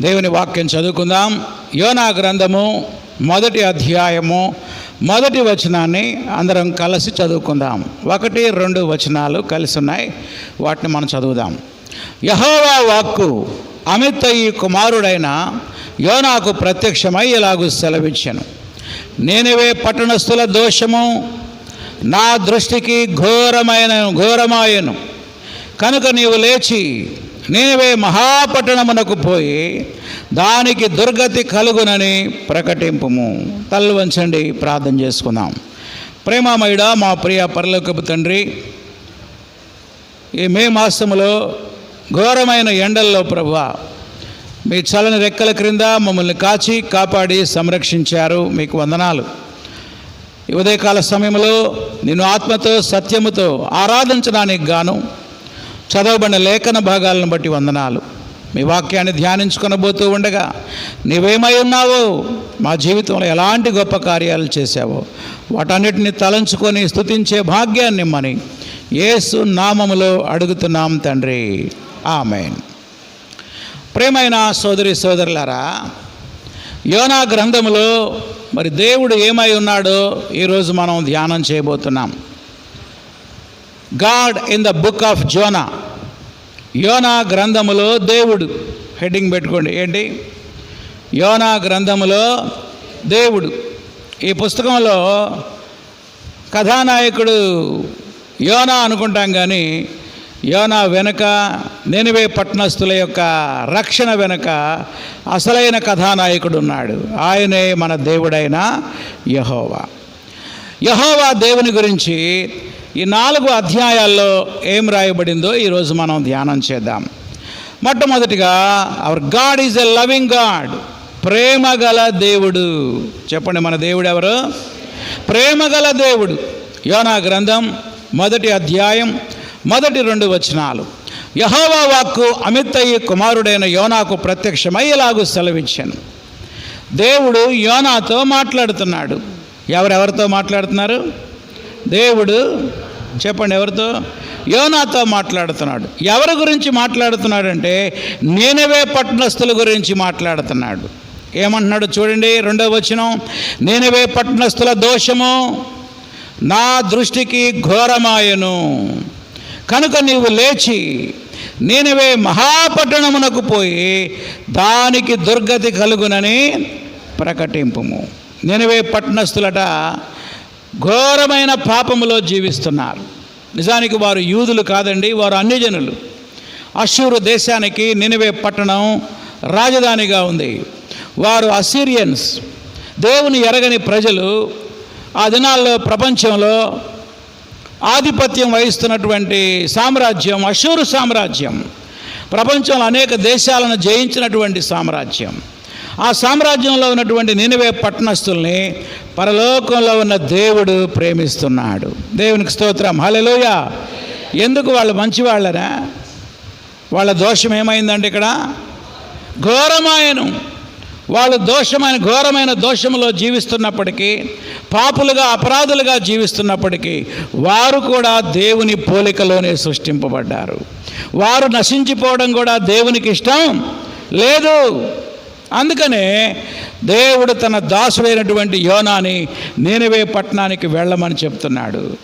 దేవుని వాక్యం చదువుకుందాం. యోనా గ్రంథము మొదటి అధ్యాయము మొదటి వచనాన్ని అందరం కలిసి చదువుకుందాం. ఒకటి రెండు వచనాలు కలిసి ఉన్నాయి. వాటిని మనం చదువుదాం. యహోవా వాక్కు అమిత్తయి కుమారుడైన యోనాకు ప్రత్యక్షమై ఇలాగూ సెలవిచ్చాను. నేనివే పట్టణస్థుల దోషము నా దృష్టికి ఘోరమైన ఘోరమాయను. కనుక నీవు లేచి నేనవే మహాపట్టణమునకు పోయి దానికి దుర్గతి కలుగునని ప్రకటింపము. తల్లు వంచండి ప్రార్థన చేసుకుందాం. ప్రేమామయుడ మా ప్రియ పరలోకపు తండ్రి ఈ మే మాసములో ఘోరమైన ఎండల్లో ప్రభు మీ చలని రెక్కల క్రింద మమ్మల్ని కాచి కాపాడి సంరక్షించారు మీకు వందనాలు. ఈ ఉదయకాల సమయంలో నేను ఆత్మతో సత్యముతో ఆరాధించడానికి గాను చదవబడిన లేఖన భాగాలను బట్టి వందనాలు. మీ వాక్యాన్ని ధ్యానించుకొనబోతూ ఉండగా నీవేమై ఉన్నావో మా జీవితంలో ఎలాంటి గొప్ప కార్యాలు చేశావో వాటన్నిటిని తలంచుకొని స్తుతించే భాగ్యాన్ని మని యేసు నామములో అడుగుతున్నాం తండ్రి. ఆమెన్. ప్రేమైన సోదరి సోదరులారా యోనా గ్రంథములో మరి దేవుడు ఏమై ఉన్నాడో ఈరోజు మనం ధ్యానం చేయబోతున్నాం. God in the book of Jonah. యోనా గ్రంథములో దేవుడు. హెడ్డింగ్ పెట్టుకోండి. ఏంటి? యోనా గ్రంథములో దేవుడు. ఈ పుస్తకంలో కథానాయకుడు యోనా అనుకుంటాం కానీ యోనా వెనుక నెనివే పట్టణస్థుల యొక్క రక్షణ వెనుక అసలైన కథానాయకుడు ఉన్నాడు ఆయనే మన దేవుడైన యహోవా. యహోవా దేవుని గురించి ఈ నాలుగు అధ్యాయాల్లో ఏం రాయబడిందో ఈరోజు మనం ధ్యానం చేద్దాం. మొట్టమొదటిగా our God is a loving God ప్రేమ గల దేవుడు. చెప్పండి మన దేవుడు ఎవరు? ప్రేమ గల దేవుడు. యోనా గ్రంథం మొదటి అధ్యాయం మొదటి రెండు వచనాలు. యహోవా వాక్కు అమిత్తయ్య కుమారుడైన యోనాకు ప్రత్యక్షమై ఇలాగూ సెలవిచ్చాను. దేవుడు యోనాతో మాట్లాడుతున్నాడు. ఎవరెవరితో మాట్లాడుతున్నారు? దేవుడు చెప్పండి ఎవరితో? యోనాతో మాట్లాడుతున్నాడు. ఎవరి గురించి మాట్లాడుతున్నాడంటే నేనవే పట్టణస్థుల గురించి మాట్లాడుతున్నాడు. ఏమంటున్నాడు చూడండి రెండవ వచనం. నేనవే పట్టణస్థుల దోషము నా దృష్టికి ఘోరమాయను. కనుక నీవు లేచి నేనవే మహాపట్టణమునకు పోయి దానికి దుర్గతి కలుగునని ప్రకటింపుము. నేనవే పట్టణస్థులట ఘోరమైన పాపములో జీవిస్తున్నారు. నిజానికి వారు యూదులు కాదండి వారు అన్యజనులు. అశూరు దేశానికి నినివే పట్టణం రాజధానిగా ఉంది. వారు అసీరియన్స్. దేవుని ఎరగని ప్రజలు ఆ దినాల్లో ప్రపంచంలో ఆధిపత్యం వహిస్తున్నటువంటి సామ్రాజ్యం అశూరు సామ్రాజ్యం. ప్రపంచంలో అనేక దేశాలను జయించినటువంటి సామ్రాజ్యం. ఆ సామ్రాజ్యంలో ఉన్నటువంటి నినివే పట్టణస్తుల్ని పరలోకంలో ఉన్న దేవుడు ప్రేమిస్తున్నాడు. దేవునికి స్తోత్రం. హలెలోయ ఎందుకు వాళ్ళు మంచివాళ్ళరా? వాళ్ళ దోషం ఏమైందంటే ఇక్కడ? ఘోరమాయను. వాళ్ళు దోషమైన ఘోరమైన దోషములో జీవిస్తున్నప్పటికీ పాపులుగా అపరాధులుగా జీవిస్తున్నప్పటికీ వారు కూడా దేవుని పోలికలోనే సృష్టింపబడ్డారు. వారు నశించిపోవడం కూడా దేవునికి ఇష్టం లేదు. అందుకనే దేవుడు తన దాసుడైనటువంటి యోనాని నేనవే పట్టణానికి వెళ్ళమని చెప్తున్నాడు.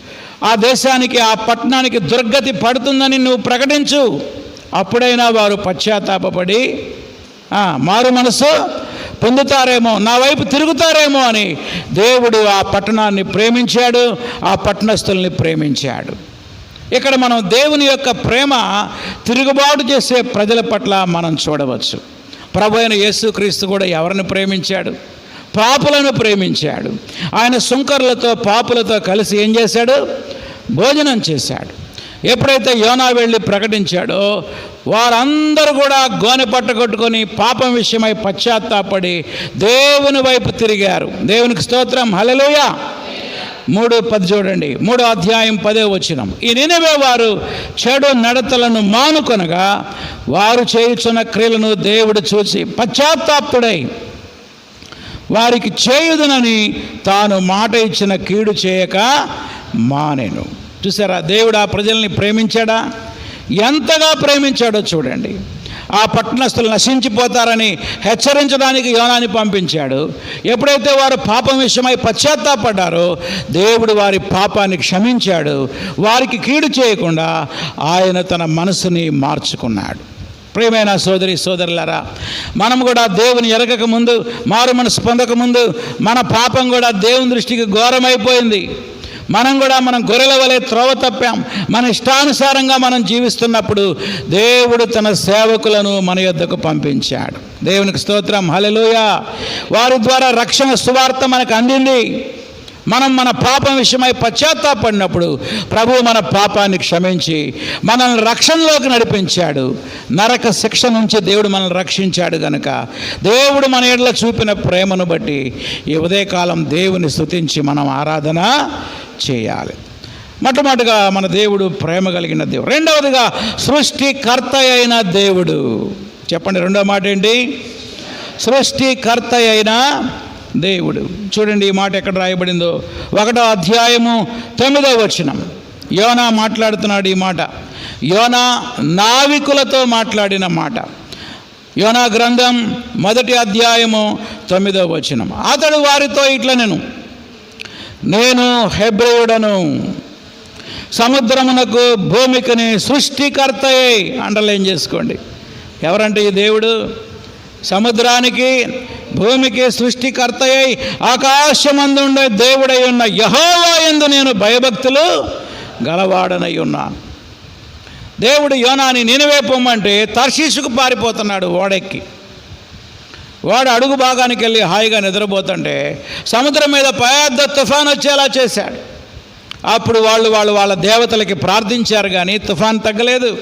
ఆ దేశానికి ఆ పట్టణానికి దుర్గతి పడుతుందని నువ్వు ప్రకటించు. అప్పుడైనా వారు పశ్చాత్తాపడి మారు మనసు పొందుతారేమో నా వైపు తిరుగుతారేమో అని దేవుడు ఆ పట్టణాన్ని ప్రేమించాడు ఆ పట్టణస్థుల్ని ప్రేమించాడు. ఇక్కడ మనం దేవుని యొక్క ప్రేమ తిరుగుబాటు చేసే ప్రజల పట్ల మనం చూడవచ్చు. ప్రభు అయిన యేసుక్రీస్తు కూడా ఎవరిని ప్రేమించాడు? పాపులను ప్రేమించాడు. ఆయన సుంకర్లతో పాపులతో కలిసి ఏం చేశాడు? భోజనం చేశాడు. ఎప్పుడైతే యోనా వెళ్ళి ప్రకటించాడో వారందరూ కూడా గోనె పట్టగొట్టుకొని పాపం విషయమై పశ్చాత్తాపడి దేవుని వైపు తిరిగారు. దేవునికి స్తోత్రం. హలలోయ మూడు పది చూడండి. మూడో అధ్యాయం పదే వచ్చినం ఈ నినవే వారు చెడు నడతలను మానుకొనగా వారు చేయుచున్న క్రియలను దేవుడు చూసి పశ్చాత్తాపుడై వారికి చేయుదునని తాను మాట ఇచ్చిన కీడు చేయక మానేను. చూసారా? దేవుడు ఆ ప్రజల్ని ప్రేమించాడా? ఎంతగా ప్రేమించాడో చూడండి. ఆ పట్టణస్థులు నశించిపోతారని హెచ్చరించడానికి యోనాని పంపించాడు. ఎప్పుడైతే వారు పాపం విషయమై పశ్చాత్తాపడ్డారో దేవుడు వారి పాపాన్ని క్షమించాడు. వారికి కీడు చేయకుండా ఆయన తన మనసుని మార్చుకున్నాడు. ప్రియమైన సోదరి సోదరులారా మనం కూడా దేవుని ఎరగక ముందు మారు మనసు పొందక ముందు మన పాపం కూడా దేవుని దృష్టికి ఘోరమైపోయింది. మనం కూడా మనం గొర్రెల వలె త్రోవ తప్పాం. మన ఇష్టానుసారంగా మనం జీవిస్తున్నప్పుడు దేవుడు తన సేవకులను మన యొద్దకు పంపించాడు. దేవునికి స్తోత్రం. హలలోయ వారి ద్వారా రక్షణ సువార్త మనకు అందింది. మనం మన పాపం విషయమై పశ్చాత్తాపడినప్పుడు ప్రభు మన పాపాన్ని క్షమించి మనల్ని రక్షణలోకి నడిపించాడు. నరక శిక్ష నుంచి దేవుడు మనల్ని రక్షించాడు గనుక దేవుడు మన ఏళ్ళ చూపిన ప్రేమను బట్టి ఈ ఉదయకాలం దేవుని స్థుతించి మనం ఆరాధన చేయాలి. మొట్టమొదటిగా మన దేవుడు ప్రేమ కలిగిన దేవుడు. రెండవదిగా సృష్టికర్త అయిన దేవుడు. చెప్పండి రెండో మాట ఏంటి? సృష్టికర్త అయిన దేవుడు. చూడండి ఈ మాట ఎక్కడ రాయబడిందో. ఒకటో అధ్యాయము తొమ్మిదో వచనం. యోనా మాట్లాడుతున్నాడు ఈ మాట. యోనా నావికులతో మాట్లాడిన మాట. యోనా గ్రంథం మొదటి అధ్యాయము తొమ్మిదో వచనం. అతడు వారితో ఇట్లా నేను నేను హెబ్రయుడను. సముద్రమునకు భూమికని సృష్టికర్తయే అండర్లైన్ చేసుకోండి. ఎవరంటే ఈ దేవుడు? సముద్రానికి భూమికి సృష్టికర్తయై ఆకాశమందు ఉండే దేవుడై ఉన్న యహోవా ఎందు నేను భయభక్తులు గలవాడనై ఉన్నాను. దేవుడు యోనాని నినివే పొమ్మంటే తర్శీసుకు పారిపోతున్నాడు ఓడెక్కి. వాడు అడుగు భాగానికి వెళ్ళి హాయిగా నిద్రపోతుంటే సముద్రం మీద పెద్ద తుఫాన్ వచ్చేలా చేశాడు. అప్పుడు వాళ్ళు వాళ్ళు వాళ్ళ దేవతలకి ప్రార్థించారు కానీ తుఫాన్ తగ్గలేదు.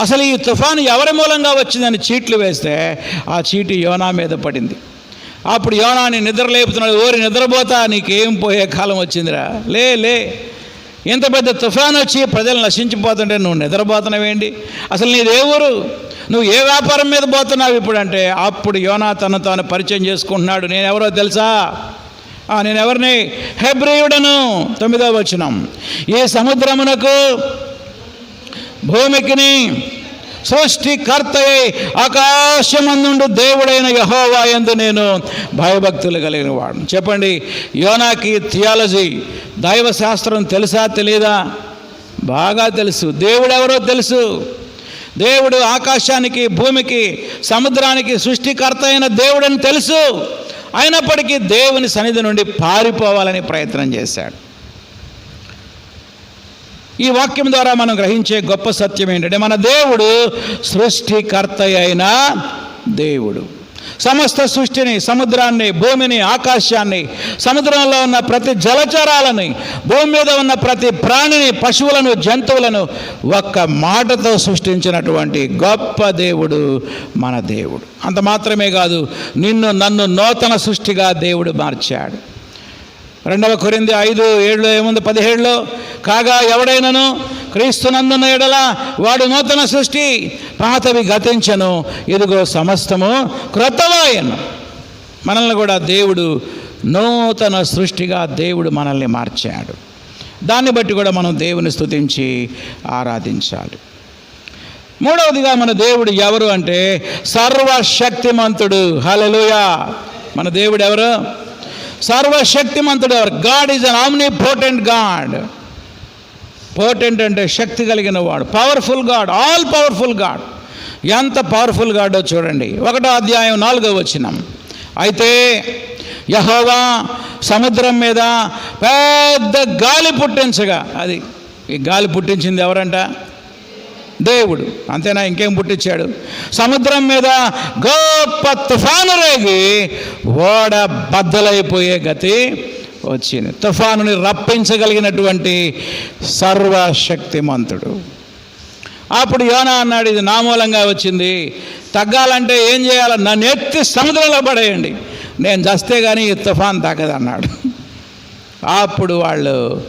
అసలు ఈ తుఫాను ఎవరి మూలంగా వచ్చిందని చీట్లు వేస్తే ఆ చీటి యోనా మీద పడింది. అప్పుడు యోనాని నిద్ర లేపుతున్నాడు ఓరి నిద్రపోతా నీకేం పోయే కాలం వచ్చిందిరా? లే లే. ఇంత పెద్ద తుఫాన్ వచ్చి ప్రజలు నశించిపోతుంటే నువ్వు నిద్రపోతున్నావేంటి? అసలు నీదే ఊరు? నువ్వు ఏ వ్యాపారం మీద పోతున్నావు ఇప్పుడు అంటే అప్పుడు యోనా తను తాను పరిచయం చేసుకుంటున్నాడు. నేను ఎవరో తెలుసా? నేను ఎవరిని హెబ్రియుడను. తొమ్మిదో వచనం. ఈ సముద్రమునకు భూమికిని సృష్టికర్తయే. ఆకాశమందుండు దేవుడైన యహోవా ఎందు నేను భయభక్తులు కలిగిన వాడు. చెప్పండి యోనాకి థియాలజీ దైవ శాస్త్రం తెలుసా తెలియదా బాగా తెలుసు. దేవుడెవరో తెలుసు? దేవుడు ఆకాశానికి భూమికి సముద్రానికి సృష్టికర్త అయిన దేవుడని తెలుసు. అయినప్పటికీ దేవుని సన్నిధి నుండి పారిపోవాలని ప్రయత్నం చేశాడు. ఈ వాక్యం ద్వారా మనం గ్రహించే గొప్ప సత్యం ఏంటంటే మన దేవుడు సృష్టికర్త అయిన దేవుడు. సమస్త సృష్టిని సముద్రాన్ని భూమిని ఆకాశాన్ని సముద్రంలో ఉన్న ప్రతి జలచరాలని భూమి మీద ఉన్న ప్రతి ప్రాణిని పశువులను జంతువులను ఒక్క మాటతో సృష్టించినటువంటి గొప్ప దేవుడు మన దేవుడు. అంత మాత్రమే కాదు నిన్ను నన్ను నూతన సృష్టిగా దేవుడు మార్చాడు. రెండవ కొరింది ఐదు ఏడులో ఏముంది? పదిహేడులో కాగా ఎవడైనను? క్రీస్తునందున్న ఎడల వాడు నూతన సృష్టి పాతవి గతించను. ఇదిగో సమస్తము క్రొత్తవాయను. మనల్ని కూడా దేవుడు నూతన సృష్టిగా దేవుడు మనల్ని మార్చాడు. దాన్ని బట్టి కూడా మనం దేవుని స్థుతించి ఆరాధించాలి. మూడవదిగా మన దేవుడు ఎవరు అంటే సర్వశక్తిమంతుడు. హలలుయా మన దేవుడు ఎవరు? సర్వశక్తిమంతుడు ఎవరు God is an omnipotent God potent అంటే శక్తి కలిగిన వాడు. Powerful God all powerful God ఎంత పవర్ఫుల్ గాడో చూడండి. ఒకటో అధ్యాయం నాలుగో వచ్చినాం అయితే యహోవా సముద్రం మీద పెద్ద గాలి పుట్టించగా అది ఈ గాలి పుట్టించింది ఎవరంట? దేవుడు. అంతేనా? ఇంకేం పుట్టించాడు? సముద్రం మీద గొప్ప తుఫాను రేగి ఓడ బద్దలైపోయే గతి వచ్చింది. తుఫానుని రప్పించగలిగినటువంటి సర్వశక్తిమంతుడు. అప్పుడు యోనా అన్నాడు ఇది నా మూలంగా వచ్చింది. తగ్గాలంటే ఏం చేయాలి? నన్ను ఎత్తి సముద్రంలో పడేయండి. నేను చస్తే కానీ ఈ తుఫాన్ తగ్గదన్నాడు అన్నాడు. అప్పుడు వాళ్ళు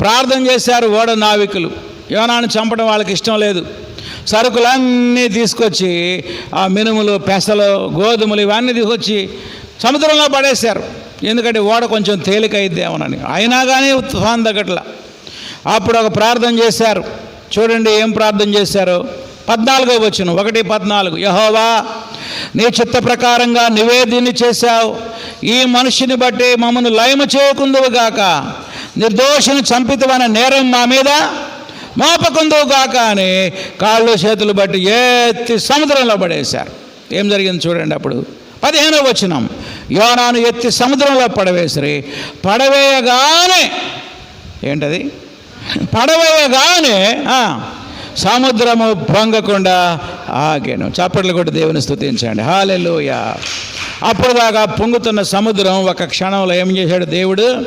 ప్రార్థన చేశారు ఓడ నావికులు. యోనాను చంపడం వాళ్ళకి ఇష్టం లేదు. సరుకులన్నీ తీసుకొచ్చి ఆ మినుములు పెసలు గోధుమలు ఇవన్నీ తీసుకొచ్చి సముద్రంలో పడేశారు. ఎందుకంటే ఓడ కొంచెం తేలికైద్దేమోనని అయినా కానీ తుఫాన్ దగ్గట్ల అప్పుడు ఒక ప్రార్థన చేశారు. చూడండి ఏం ప్రార్థన చేశారు? పద్నాలుగో వచ్చిన ఒకటి పద్నాలుగు. యహోవా నీ చిత్త ప్రకారంగా నువ్వే దీన్ని చేశావు. ఈ మనిషిని బట్టి మమ్మను లయము చేయకుందువు గాక. నిర్దోషిని చంపితమైన నేరం మా మీద మోపకుందో కాక అని కాళ్ళు చేతులు బట్టి ఎత్తి సముద్రంలో పడేశారు. ఏం జరిగింది చూడండి అప్పుడు. పదిహేనో వచనం. యోనాను ఎత్తి సముద్రంలో పడవేసిరి. పడవేయగానే ఏంటది? పడవేయగానే సముద్రము పొంగకుండా ఆగాను. చప్పట్లు కొట్టి దేవుని స్థుతించండి హాలెలుయ అప్పుడు దాకా పొంగుతున్న సముద్రం ఒక క్షణంలో ఏం చేశాడు దేవుడు?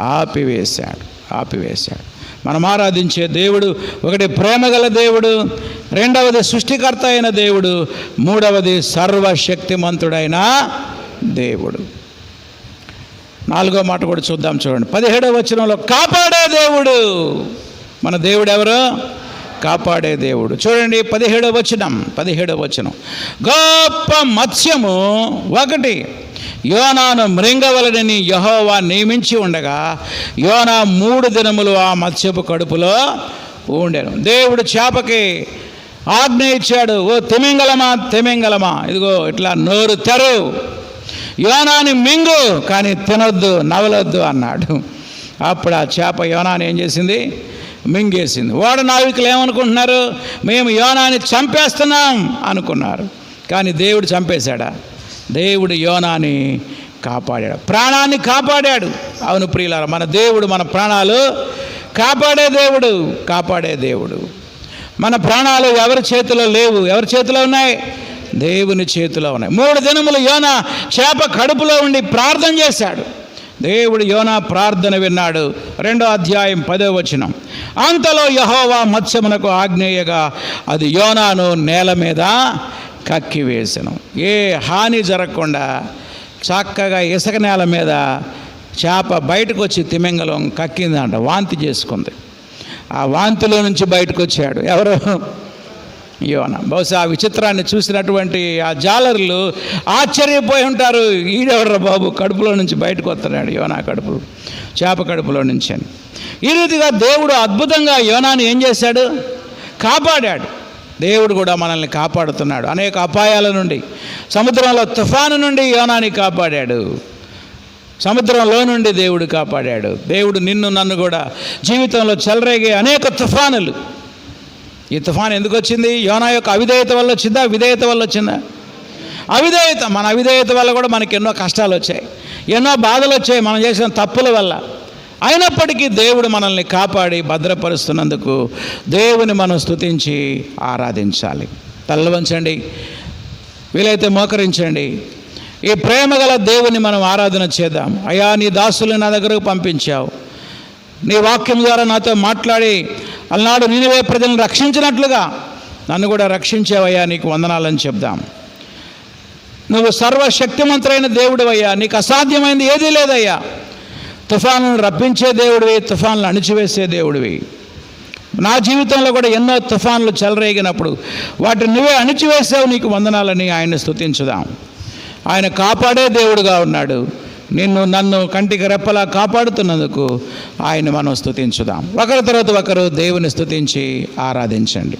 ఆపివేశాడు. ఆపివేశాడు. మనం ఆరాధించే దేవుడు ఒకటి ప్రేమగల దేవుడు రెండవది సృష్టికర్త అయిన దేవుడు మూడవది సర్వశక్తిమంతుడైన దేవుడు. నాలుగో మాట కూడా చూద్దాం చూడండి. పదిహేడవ వచనంలో కాపాడే దేవుడు. మన దేవుడు ఎవరు కాపాడే దేవుడు. చూడండి పదిహేడవ వచనం పదిహేడవ వచనం. గొప్ప మత్స్యము ఒకటి యోనాను మృంగవలనని యహోవా నియమించి ఉండగా యోనా మూడు దినములు ఆ మత్స్యపు కడుపులో ఉండేను. దేవుడు చేపకి ఆజ్ఞ ఇచ్చాడు ఓ తిమింగలమా తిమింగలమా? ఇదిగో ఇట్లా నోరు తెరు. యోనాని మింగు కానీ తినొద్దు నవలొద్దు అన్నాడు. అప్పుడు ఆ చేప యోనాని ఏం చేసింది? మింగేసింది. ఓడ నావికులు ఏమనుకుంటున్నారు? మేము యోనాని చంపేస్తున్నాం అనుకున్నారు. కానీ దేవుడు చంపేశాడా? దేవుడు యోనాని కాపాడాడు. ప్రాణాన్ని కాపాడాడు. అవును ప్రియులారా మన దేవుడు మన ప్రాణాలు కాపాడే దేవుడు కాపాడే దేవుడు. మన ప్రాణాలు ఎవరి చేతిలో లేవు? ఎవరి చేతిలో ఉన్నాయి? దేవుని చేతిలో ఉన్నాయి. మూడు దినములు యోన చేప కడుపులో ఉండి ప్రార్థన చేశాడు. దేవుడు యోనా ప్రార్థన విన్నాడు. రెండో అధ్యాయం పదో వచనం. అంతలో యహోవా మత్స్యమునకు ఆగ్నేయగా అది యోనాను నేల మీద కక్కివేసను ఏ హాని జరగకుండా చక్కగా ఇసుక నేల మీద చేప బయటకు వచ్చి తిమింగలం కక్కిందంట వాంతి చేసుకుంది. ఆ వాంతిలో నుంచి బయటకు వచ్చాడు ఎవరు? యోన. బహుశా ఆ విచిత్రాన్ని చూసినటువంటి ఆ జాలర్లు ఆశ్చర్యపోయి ఉంటారు ఈడెవర్రా బాబు? కడుపులో నుంచి బయటకు వస్తున్నాడు యోనా కడుపు చేప కడుపులో నుంచి అని. ఈ రీతిగా దేవుడు అద్భుతంగా యోనాని ఏం చేశాడు? కాపాడాడు. దేవుడు కూడా మనల్ని కాపాడుతున్నాడు. అనేక అపాయాల నుండి సముద్రంలో తుఫాను నుండి యోనాని కాపాడాడు. సముద్రంలో నుండి దేవుడు కాపాడాడు. దేవుడు నిన్ను నన్ను కూడా జీవితంలో చెలరేగే అనేక తుఫానులు ఈ తుఫాన్ ఎందుకు వచ్చింది? యోనా యొక్క అవిధేయత వల్ల వచ్చిందా? విధేయత వల్ల వచ్చిందా? అవిధేయత మన అవిధేయత వల్ల కూడా మనకి ఎన్నో కష్టాలు వచ్చాయి. ఎన్నో బాధలు వచ్చాయి మనం చేసిన తప్పుల వల్ల. అయినప్పటికీ దేవుడు మనల్ని కాపాడి భద్రపరుస్తున్నందుకు దేవుని మనం స్తుతించి ఆరాధించాలి. తల్లవంచండి వీలైతే మోకరించండి. ఈ ప్రేమ గల దేవుని మనం ఆరాధన చేద్దాం. అయ్యా నీ దాసులు నా దగ్గరకు పంపించావు. నీ వాక్యం ద్వారా నాతో మాట్లాడి అలనాడు నీనువే ప్రజలను రక్షించినట్లుగా నన్ను కూడా రక్షించేవయ్యా నీకు వందనాలని చెప్దాం. నువ్వు సర్వశక్తిమంతుడైన దేవుడు అయ్యా నీకు అసాధ్యమైంది ఏదీ లేదయ్యా. తుఫాన్లను రప్పించే దేవుడివి తుఫాన్లు అణిచివేసే దేవుడివి. నా జీవితంలో కూడా ఎన్నో తుఫాన్లు చెలరేగినప్పుడు వాటిని నువ్వే అణిచివేసావు నీకు వందనాలని ఆయన స్తుతించుదాం. ఆయన కాపాడే దేవుడుగా ఉన్నాడు. నిన్ను నన్ను కంటికి రెప్పలా కాపాడుతున్నందుకు ఆయన మనం స్థుతించుదాం ఒకరి తర్వాత ఒకరు దేవుని స్థుతించి ఆరాధించండి.